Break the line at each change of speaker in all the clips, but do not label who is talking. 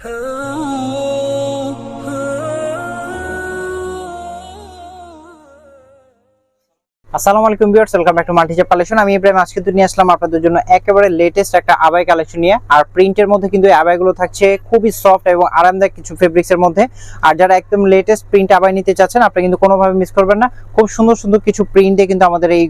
আসসালামু আলাইকুম viewers, welcome back to মাল্টিজেপ collection. আমি ইব্রাহিম, আজকে তো নিয়ে আসলাম আপনাদের জন্য একেবারে লেটেস্ট একটা আবাই কালেকশন নিয়ে। আর প্রিন্টের মধ্যে কিন্তু এই আবাইগুলো থাকছে খুবই সফট এবং আরামদায়ক কিছু ফেব্রিক্সের মধ্যে। আর যারা একদম লেটেস্ট প্রিন্ট আবাই নিতে চাচ্ছেন আপনি কিন্তু কোনোভাবে মিস করবেন না। খুব সুন্দর সুন্দর কিছু প্রিন্টে কিন্তু আমাদের এই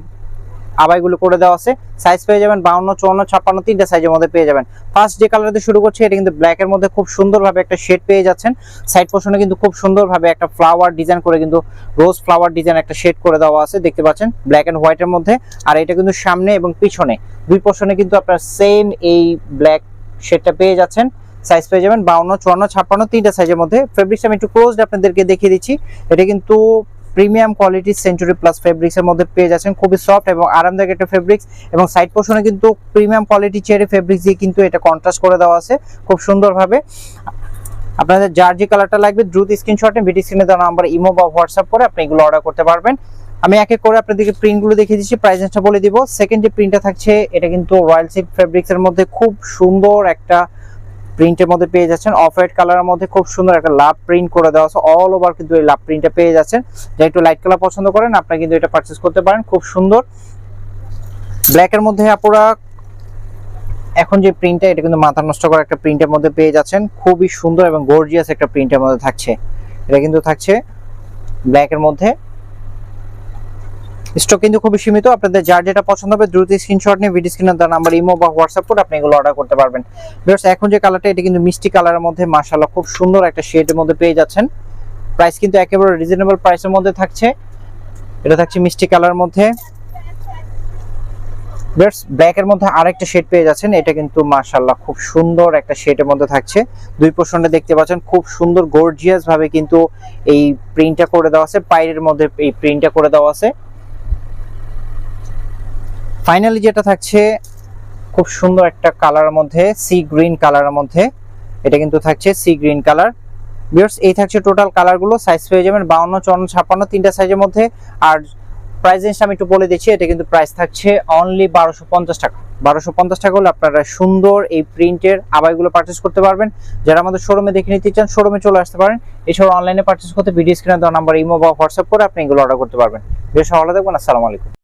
আবাইগুলো করে দেওয়া আছে। সাইজ পেয়ে যাবেন বাউন্ন, চুয়ান্ন, ছাপ্পান্ন, তিনটা সাইজের মধ্যে পেয়ে যাবেন। ফার্স্ট যে কালার দিয়ে শুরু করছি, এটা কিন্তু ব্ল্যাক এর মধ্যে খুব সুন্দরভাবে একটা শেড পেয়ে যাচ্ছেন। সাইড পোর্শনে কিন্তু খুব সুন্দরভাবে একটা ফ্লাওয়ার ডিজাইন করে কিন্তু রোজ ফ্লাওয়ার ডিজাইন একটা শেড করে দেওয়া আছে, দেখতে পাচ্ছেন? ব্ল্যাক এন্ড হোয়াইট এর মধ্যে। আর এটা কিন্তু সামনে এবং পিছনে। দুই পোর্শনে কিন্তু আপনার সেম এই ব্ল্যাক শেডটা পেয়ে যাচ্ছেন। সাইজ পেয়ে যাবেন বাউন্ন, চুয়ান্ন, ছাপ্পান্ন, তিনটা সাইজের মধ্যে। ফেব্রিক্স আমি একটু ক্লোজ আপনাদেরকে দেখিয়ে দিচ্ছি। এটা কিন্তু প্রিমিয়াম কোয়ালিটির সেঞ্চুরি প্লাস ফেব্রিক্স এর মধ্যে পেয়ে যাচ্ছেন। খুবই সফট এবং আরামদায়ক একটা ফেব্রিক্স এবং সাইড পোর্শনে কিন্তু প্রিমিয়াম কোয়ালিটি চেয়ারে ফেব্রিক্স দিয়ে কিন্তু এটা কন্ট্রাস্ট করে দেওয়া আছে খুব সুন্দরভাবে। আপনাদের যার যে কালারটা লাগবে দ্রুত স্ক্রিনশটে ভিডিও স্ক্রিনে দেওয়া নাম্বার ইমো বা হোয়াটসঅ্যাপ করে আপনি এগুলো অর্ডার করতে পারবেন। আমি এক করে আপনাদেরকে প্রিন্টগুলো দেখিয়ে দিচ্ছি প্রাইসটা বলে দিব। সেকেন্ড যে প্রিন্টটা থাকছে, এটা কিন্তু রয়্যাল সিল্ক ফেব্রিক্স এর মধ্যে খুব সুন্দর একটা প্রিন্টের মধ্যে পেয়ে যাচ্ছেন। অফ হোয়াইট কালারের মধ্যে খুব সুন্দর একটা লাভ প্রিন্ট করে দেওয়া আছে। অল ওভার কিন্তু এই লাভ প্রিন্টটা পেয়ে যাচ্ছেন। যারা একটু লাইট কালার পছন্দ করেন, আপনারা কিন্তু এটা পারচেস করতে পারেন। খুব সুন্দর। ব্ল্যাক এর মধ্যে আপনারা এখন যে প্রিন্টটা এটা কিন্তু মাথা নষ্ট করা একটা প্রিন্টের মধ্যে পেয়ে যাচ্ছেন। খুবই সুন্দর এবং গর্জিয়াস একটা প্রিন্টের মধ্যে থাকছে। এটা কিন্তু থাকছে ব্ল্যাক এর মধ্যে। স্টক কিন্তু খুবই সীমিত। আপনাদের যার যেটা পছন্দ হবে দ্রুত স্ক্রিনশট নিয়ে ভিডিও স্ক্রিনের দেওয়া নাম্বার ইমো বা হোয়াটসঅ্যাপ করে আপনি এগুলো অর্ডার করতে পারবেন। ভিউয়ার্স এখন যে কালারটা এটা কিন্তু মিষ্টি কালারের মধ্যে মাশাআল্লাহ খুব সুন্দর একটা শেডের মধ্যে পেয়ে যাচ্ছেন। প্রাইস কিন্তু একেবারে রিজনেবল প্রাইসের মধ্যে থাকছে। এটা থাকছে মিষ্টি কালার মধ্যে। ভিউয়ার্স ব্ল্যাক এর মধ্যে আরেকটা শেড পেয়ে যাচ্ছেন। এটা কিন্তু মাশাআল্লাহ খুব সুন্দর একটা শেডের মধ্যে থাকছে। দুই পোর্শনটা দেখতে পাচ্ছেন, খুব সুন্দর গর্জিয়াস ভাবে কিন্তু এই প্রিন্টটা করে দেওয়া আছে। পাইরের মধ্যে এই প্রিন্টটা করে দেওয়া আছে। ফাইনালি যেটা থাকছে, খুব সুন্দর একটা কালারের মধ্যে, সি গ্রিন কালারের মধ্যে, এটা কিন্তু থাকছে সি গ্রিন কালার। বিয়ার্স এই থাকছে টোটাল কালারগুলো সাইজ পেয়ে যাবেন বাউন্ন, চুয়ান্ন, ছাপ্পান্ন, তিনটা সাইজের মধ্যে। আর প্রাইস রেঞ্জটা আমি একটু বলে দিচ্ছি, এটা কিন্তু প্রাইস থাকছে অনলি বারোশো পঞ্চাশ টাকা। বারোশো পঞ্চাশ টাকা হলে আপনারা সুন্দর এই প্রিন্টের আবাইগুলো পারচেস করতে পারবেন। যারা আমাদের শোরুমে দেখে নিতে চান শোরুমে চলে আসতে পারেন। এছাড়াও অনলাইনে পারচেস করতে ভিডিও স্ক্রিনে দেওয়া নাম্বার ইমো বা হোয়াটসঅ্যাপ করে আপনি এগুলো অর্ডার করতে পারবেন। বেশ ভালো থাকবেন, আসসালামু আলাইকুম।